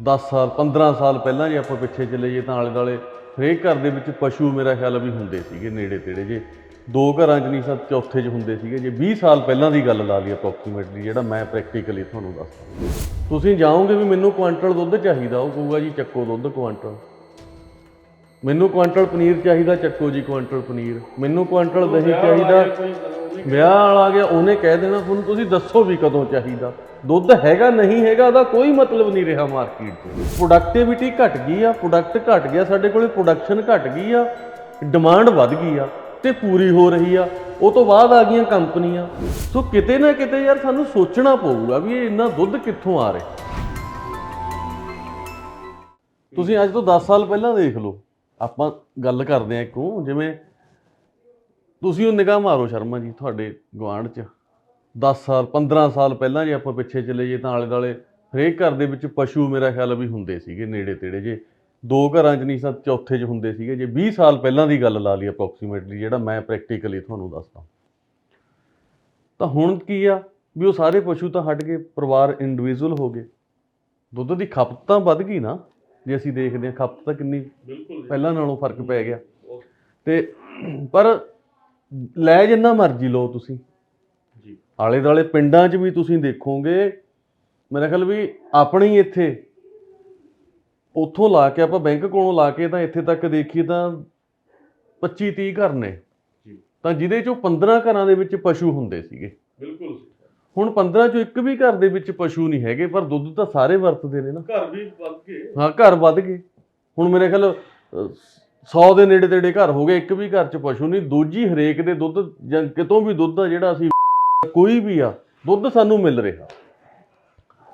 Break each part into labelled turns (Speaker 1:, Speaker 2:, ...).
Speaker 1: 10 ਸਾਲ 15 ਸਾਲ ਪਹਿਲਾਂ ਜੇ ਆਪਾਂ ਪਿੱਛੇ ਚਲੇ ਜੇ ਤਾਂ ਆਲੇ ਦਾਲੇ ਹਰੇਕ ਘਰ ਦੇ ਵਿੱਚ ਪਸ਼ੂ ਮੇਰਾ ਖਿਆਲ ਵੀ ਹੁੰਦੇ ਸੀਗੇ ਨੇੜੇ ਤੇੜੇ ਜੇ। ਦੋ ਘਰਾਂ 'ਚ ਨਹੀਂ ਸਭ ਚੌਥੇ 'ਚ ਹੁੰਦੇ ਸੀਗੇ। ਜੇ 20 ਸਾਲ ਪਹਿਲਾਂ ਦੀ ਗੱਲ ਲਾ ਲਈ ਅਪਰੋਕਸੀਮੇਟਲੀ ਜਿਹੜਾ ਮੈਂ ਪ੍ਰੈਕਟੀਕਲੀ ਤੁਹਾਨੂੰ ਦੱਸਦਾ। ਤੁਸੀਂ ਜਾਓਗੇ ਵੀ ਮੈਨੂੰ ਕੁਆਂਟਲ ਦੁੱਧ ਚਾਹੀਦਾ, ਉਹ ਕਹੂਗਾ ਜੀ ਚੱਕੋ ਦੁੱਧ ਕੁਆਂਟਲ। ਮੈਨੂੰ ਕੁਆਂਟਲ ਪਨੀਰ ਚਾਹੀਦਾ, ਚੱਕੋ ਜੀ ਕੁਆਂਟਲ ਪਨੀਰ। ਮੈਨੂੰ ਕੁਆਂਟਲ ਦਹੀਂ ਚਾਹੀਦਾ ਵਿਆਹ ਵਾਲਾ ਆ ਗਿਆ, ਉਹਨੇ ਕਹਿ ਦੇਣਾ ਤੁਹਾਨੂੰ ਤੁਸੀਂ ਦੱਸੋ ਵੀ ਕਦੋਂ ਚਾਹੀਦਾ। ਦੁੱਧ ਹੈਗਾ, ਨਹੀਂ ਹੈਗਾ, ਉਹਦਾ ਕੋਈ ਮਤਲਬ ਨਹੀਂ ਰਿਹਾ ਮਾਰਕੀਟ 'ਚ ਪ੍ਰੋਡਕਟਿਵਿਟੀ ਘਟ ਗਈ ਆ ਪ੍ਰੋਡਕਟ ਘਟ ਗਿਆ, ਸਾਡੇ ਕੋਲੇ ਪ੍ਰੋਡਕਸ਼ਨ ਘਟ ਗਈ ਆ ਡਿਮਾਂਡ ਵੱਧ ਗਈ ਆ ਤੇ ਪੂਰੀ ਹੋ ਰਹੀ ਆ। ਉਹ ਤੋਂ ਬਾਅਦ ਆ ਗਈਆਂ ਕੰਪਨੀਆਂ। ਸੋ ਕਿਤੇ ਨਾ ਕਿਤੇ ਯਾਰ ਸਾਨੂੰ ਸੋਚਣਾ ਪਊਗਾ ਵੀ ਇਹ ਇੰਨਾ ਦੁੱਧ ਕਿੱਥੋਂ ਆ ਰਿਹਾ। ਤੁਸੀਂ ਅੱਜ ਤੋਂ 10 ਸਾਲ ਪਹਿਲਾਂ ਦੇਖ ਲਓ। ਆਪਾਂ ਗੱਲ ਕਰਦੇ ਆ ਇੱਕੋ ਜਿਵੇਂ ਤੁਸੀਂ ਉਹ ਨਿਗਾਹ ਮਾਰੋ ਸ਼ਰਮਾ ਜੀ ਤੁਹਾਡੇ ਗੁਆਂਢ 'ਚ। 10 ਸਾਲ 15 ਸਾਲ ਪਹਿਲਾਂ ਜੇ ਆਪਾਂ ਪਿੱਛੇ ਚਲੇ ਜੇ ਤਾਂ ਆਲੇ ਦਾਲੇ ਹਰੇਕ ਘਰ ਦੇ ਵਿੱਚ ਪਸ਼ੂ ਮੇਰਾ ਖਿਆਲ ਵੀ ਹੁੰਦੇ ਸੀਗੇ ਨੇੜੇ ਤੇੜੇ ਜੇ। ਦੋ ਘਰਾਂ 'ਚ ਨਹੀਂ ਸਭ ਚੌਥੇ 'ਚ ਹੁੰਦੇ ਸੀਗੇ ਜੇ। 20 ਸਾਲ ਪਹਿਲਾਂ ਦੀ ਗੱਲ ਲਾ ਲਈ ਅਪਰੋਕਸੀਮੇਟਲੀ ਜਿਹੜਾ ਮੈਂ ਪ੍ਰੈਕਟੀਕਲੀ ਤੁਹਾਨੂੰ ਦੱਸਦਾ। ਤਾਂ ਹੁਣ ਕੀ ਆ ਵੀ ਉਹ ਸਾਰੇ ਪਸ਼ੂ ਤਾਂ ਹਟ ਗਏ ਪਰਿਵਾਰ ਇੰਡੀਵਿਜੂਅਲ ਹੋ ਗਏ। ਦੁੱਧ ਦੀ ਖਪਤ ਤਾਂ ਵੱਧ ਗਈ ਨਾ। ਜੇ ਅਸੀਂ ਦੇਖਦੇ ਹਾਂ ਖਪਤ ਤਾਂ ਕਿੰਨੀ ਪਹਿਲਾਂ ਨਾਲੋਂ ਫ਼ਰਕ ਪੈ ਗਿਆ। ਤੇ ਪਰ ਲੈ ਜਿੰਨਾ ਮਰਜ਼ੀ ਲਓ ਤੁਸੀਂ।
Speaker 2: ਜੀ।
Speaker 1: ਆਲੇ ਦਾਲੇ ਪਿੰਡਾਂ 'ਚ ਵੀ ਤੁਸੀਂ ਦੇਖੋਗੇ ਮੇਰਾ ਖਿਆਲ ਵੀ ਆਪਣੇ ਇੱਥੇ ਉੱਥੋਂ ਲਾ ਕੇ ਆਪਾਂ ਬੈਂਕ ਕੋਲੋਂ ਲਾ ਕੇ ਤਾਂ ਇੱਥੇ ਤੱਕ ਦੇਖੀਏ ਤਾਂ 25 30 ਘਰ ਨੇ।
Speaker 2: ਜੀ।
Speaker 1: ਤਾਂ ਜਿਹਦੇ ਚੋਂ 15 ਘਰਾਂ ਦੇ ਵਿੱਚ ਪਸ਼ੂ ਹੁੰਦੇ ਸੀਗੇ।
Speaker 2: ਬਿਲਕੁਲ
Speaker 1: ਹੁਣ 15 ਚੋਂ ਇੱਕ ਵੀ ਘਰ ਦੇ ਵਿੱਚ ਪਸ਼ੂ ਨਹੀਂ ਹੈਗੇ ਪਰ ਦੁੱਧ ਤਾਂ ਸਾਰੇ ਵਰਤਦੇ ਨੇ ਨਾ।
Speaker 2: ਘਰ ਵੀ ਵੱਧ ਗਏ।
Speaker 1: ਹਾਂ ਘਰ ਵੱਧ ਗਏ। ਹੁਣ ਮੇਰੇ ਖਿਆਲ 100 ਦੇ ਨੇੜੇ ਤੇੜੇ ਘਰ ਹੋ ਗਏ, ਇੱਕ ਵੀ ਘਰ 'ਚ ਪਸ਼ੂ ਨਹੀਂ, ਦੂਜੀ ਹਰੇਕ ਦੇ ਦੁੱਧ, ਜਾਂ ਕਿਤੋਂ ਵੀ ਦੁੱਧ ਆ ਜਿਹੜਾ ਅਸੀਂ ਕੋਈ ਵੀ ਆ, ਦੁੱਧ ਸਾਨੂੰ ਮਿਲ ਰਿਹਾ।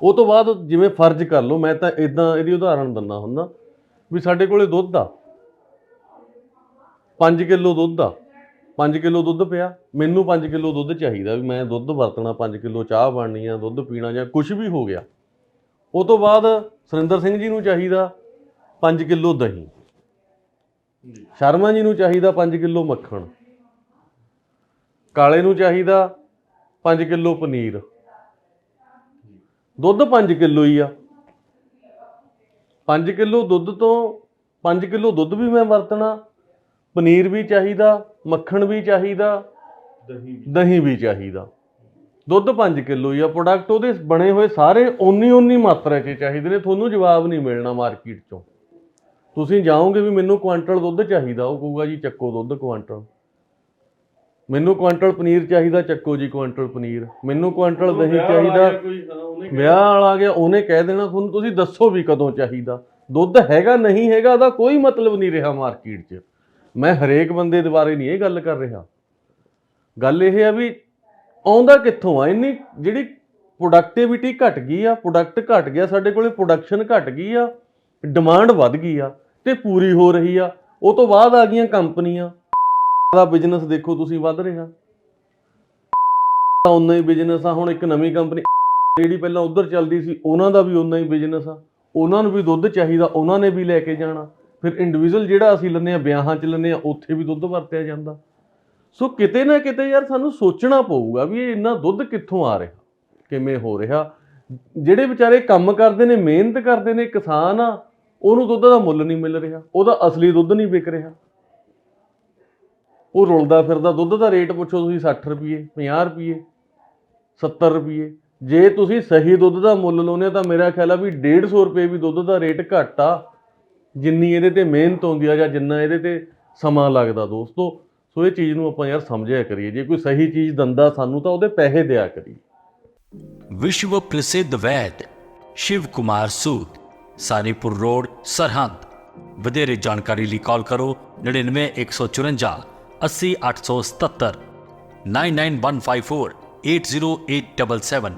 Speaker 1: ਉਹ ਤੋਂ ਬਾਅਦ ਜਿਵੇਂ ਫਰਜ਼ ਕਰ ਲਓ, ਮੈਂ ਤਾਂ ਇਦਾਂ ਇਹਦੀ ਉਦਾਹਰਣ ਦਿੰਦਾ ਹੁੰਦਾ ਵੀ ਸਾਡੇ ਕੋਲੇ ਦੁੱਧ ਆ। 5 ਕਿਲੋ ਦੁੱਧ ਆ। 5 ਕਿਲੋ ਦੁੱਧ ਪਿਆ। ਮੈਨੂੰ 5 ਕਿਲੋ ਦੁੱਧ ਚਾਹੀਦਾ ਵੀ ਮੈਂ ਦੁੱਧ ਵਰਤਣਾ 5 ਕਿਲੋ ਚਾਹ ਬਣਨੀ ਆ, ਦੁੱਧ ਪੀਣਾ ਜਾਂ ਕੁਝ ਵੀ ਹੋ ਗਿਆ। ਉਹ ਤੋਂ ਬਾਅਦ ਸੁਰਿੰਦਰ ਸਿੰਘ ਜੀ ਨੂੰ ਚਾਹੀਦਾ 5 ਕਿਲੋ ਦਹੀਂ। ਸ਼ਰਮਾ ਜੀ ਨੂੰ ਚਾਹੀਦਾ 5 ਕਿਲੋ ਮੱਖਣ। ਕਾਲੇ ਨੂੰ ਚਾਹੀਦਾ 5 ਕਿਲੋ ਪਨੀਰ। ਦੁੱਧ 5 ਕਿਲੋ ਹੀ ਆ। 5 ਕਿਲੋ ਦੁੱਧ ਤੋਂ 5 ਕਿਲੋ ਦੁੱਧ ਵੀ ਮੈਂ ਵਰਤਣਾ। ਪਨੀਰ ਵੀ ਚਾਹੀਦਾ, ਮੱਖਣ ਵੀ ਚਾਹੀਦਾ,
Speaker 2: ਦਹੀਂ ਵੀ
Speaker 1: ਦਹੀਂ ਵੀ ਚਾਹੀਦਾ। ਦੁੱਧ 5 ਕਿਲੋ ਹੀ ਆ। ਪ੍ਰੋਡਕਟ ਉਹਦੇ ਬਣੇ ਹੋਏ ਸਾਰੇ ਓਨੀ ਓਨੀ ਮਾਤਰਾ 'ਚ ਚਾਹੀਦੇ ਨੇ। ਤੁਹਾਨੂੰ ਜਵਾਬ ਨਹੀਂ ਮਿਲਣਾ ਮਾਰਕੀਟ 'ਚੋਂ। ਤੁਸੀਂ ਜਾਓਗੇ ਵੀ ਮੈਨੂੰ ਕੁਆਂਟਲ ਦੁੱਧ ਚਾਹੀਦਾ ਉਹ ਕਹੂਗਾ ਜੀ ਚੱਕੋ ਦੁੱਧ ਕੁਆਂਟਲ। ਮੈਨੂੰ ਕੁਆਂਟਲ ਪਨੀਰ ਚਾਹੀਦਾ ਚੱਕੋ ਜੀ ਕੁਆਂਟਲ ਪਨੀਰ। ਮੈਨੂੰ ਕੁਆਂਟਲ ਦਹੀਂ ਚਾਹੀਦਾ ਵਿਆਹ ਵਾਲਾ ਆ ਗਿਆ ਉਹਨੇ ਕਹਿ ਦੇਣਾ ਤੁਹਾਨੂੰ ਤੁਸੀਂ ਦੱਸੋ ਵੀ ਕਦੋਂ ਚਾਹੀਦਾ। ਦੁੱਧ ਹੈਗਾ ਨਹੀਂ ਹੈਗਾ ਉਹਦਾ ਕੋਈ ਮਤਲਬ ਨਹੀਂ ਰਿਹਾ ਮਾਰਕੀਟ 'ਚ। ਮੈਂ ਹਰੇਕ ਬੰਦੇ ਦੇ ਬਾਰੇ ਨਹੀਂ ਇਹ ਗੱਲ ਕਰ ਰਿਹਾ। ਗੱਲ ਇਹ ਆ ਵੀ ਆਉਂਦਾ ਕਿੱਥੋਂ ਆ? ਇੰਨੀ ਜਿਹੜੀ ਪ੍ਰੋਡਕਟਿਵਿਟੀ ਘਟ ਗਈ ਆ ਪ੍ਰੋਡਕਟ ਘਟ ਗਿਆ ਸਾਡੇ ਕੋਲੇ ਪ੍ਰੋਡਕਸ਼ਨ ਘਟ ਗਈ ਆ ਡਿਮਾਂਡ ਵੱਧ ਗਈ ਆ। ਤੇ ਪੂਰੀ ਹੋ ਰਹੀ ਆ। ਉਹ ਤੋਂ ਬਾਅਦ ਆ ਗਈਆਂ ਕੰਪਨੀਆਂ। ਦਾ ਬਿਜ਼ਨਸ ਦੇਖੋ ਤੁਸੀਂ ਵੱਧ ਰਿਹਾ। ਉਨਾ ਹੀ ਬਿਜ਼ਨਸ ਆ, ਹੁਣ ਇੱਕ ਨਵੀਂ ਕੰਪਨੀ ਜਿਹੜੀ ਪਹਿਲਾਂ ਉਧਰ ਚੱਲਦੀ ਸੀ, ਉਹਨਾਂ ਦਾ ਵੀ ਉਨਾ ਹੀ ਬਿਜ਼ਨਸ ਆ। ਉਹਨਾਂ ਨੂੰ ਵੀ ਦੁੱਧ ਚਾਹੀਦਾ, ਉਹਨਾਂ ਨੇ ਵੀ ਲੈ ਕੇ ਜਾਣਾ। ਫਿਰ ਇੰਡੀਵਿਜੂਅਲ ਜਿਹੜਾ ਅਸੀਂ ਲੈਂਦੇ ਆ ਵਿਆਹਾਂ 'ਚ ਲੈਂਦੇ ਆ ਉੱਥੇ ਵੀ ਦੁੱਧ ਵਰਤਿਆ ਜਾਂਦਾ। ਸੋ ਕਿਤੇ ਨਾ ਕਿਤੇ ਯਾਰ ਸਾਨੂੰ ਸੋਚਣਾ ਪਊਗਾ ਵੀ ਇਹ ਇੰਨਾ ਦੁੱਧ ਕਿੱਥੋਂ ਆ ਰਿਹਾ, ਕਿਵੇਂ ਹੋ ਰਿਹਾ। ਜਿਹੜੇ ਵਿਚਾਰੇ ਕੰਮ ਕਰਦੇ ਨੇ, ਮਿਹਨਤ ਕਰਦੇ ਨੇ, ਕਿਸਾਨ ਆ ਉਹਨੂੰ ਦੁੱਧ ਦਾ ਮੁੱਲ ਨਹੀਂ ਮਿਲ ਰਿਹਾ, ਉਹਦਾ ਅਸਲੀ ਦੁੱਧ ਨਹੀਂ ਵਿਕ ਰਿਹਾ। ਉਹ ਰੁਲਦਾ ਫਿਰਦਾ, ਦੁੱਧ ਦਾ ਰੇਟ ਪੁੱਛੋ ਤੁਸੀਂ 60 ਰੁਪਏ 50 ਰੁਪਏ 70 ਰੁਪਏ ਜੇ ਤੁਸੀਂ ਸਹੀ ਦੁੱਧ ਦਾ ਮੁੱਲ ਲਾਉਨੇ ਤਾਂ ਮੇਰਾ ਖਿਆਲ ਆ ਵੀ 150 ਰੁਪਏ ਵੀ ਦੁੱਧ ਦਾ ਰੇਟ ਘੱਟ ਆ, ਜਿੰਨੀ ਇਹਦੇ ਤੇ ਮਿਹਨਤ ਹੁੰਦੀ ਆ ਜਾਂ ਜਿੰਨਾ ਇਹਦੇ ਤੇ ਸਮਾਂ ਲੱਗਦਾ ਦੋਸਤੋ। ਸੋ ਇਹ ਚੀਜ਼ ਨੂੰ ਆਪਾਂ ਯਾਰ ਸਮਝਿਆ ਕਰੀਏ, ਜੇ ਕੋਈ ਸਹੀ ਚੀਜ਼ ਦੰਦਾ ਸਾਨੂੰ ਤਾਂ ਉਹਦੇ ਪੈਸੇ ਦਿਆ ਕਰੀਏ।
Speaker 3: ਵਿਸ਼ਵ ਪ੍ਰਸਿੱਧ ਵੈਦ ਸ਼ਿਵ ਕੁਮਾਰ ਸੂਦ ਸਾਨੀਪੁਰ ਰੋਡ ਸਰਹੰਦ। ਵਧੇਰੇ ਜਾਣਕਾਰੀ ਲਈ ਕਾਲ ਕਰੋ 99154 80877 99154 80877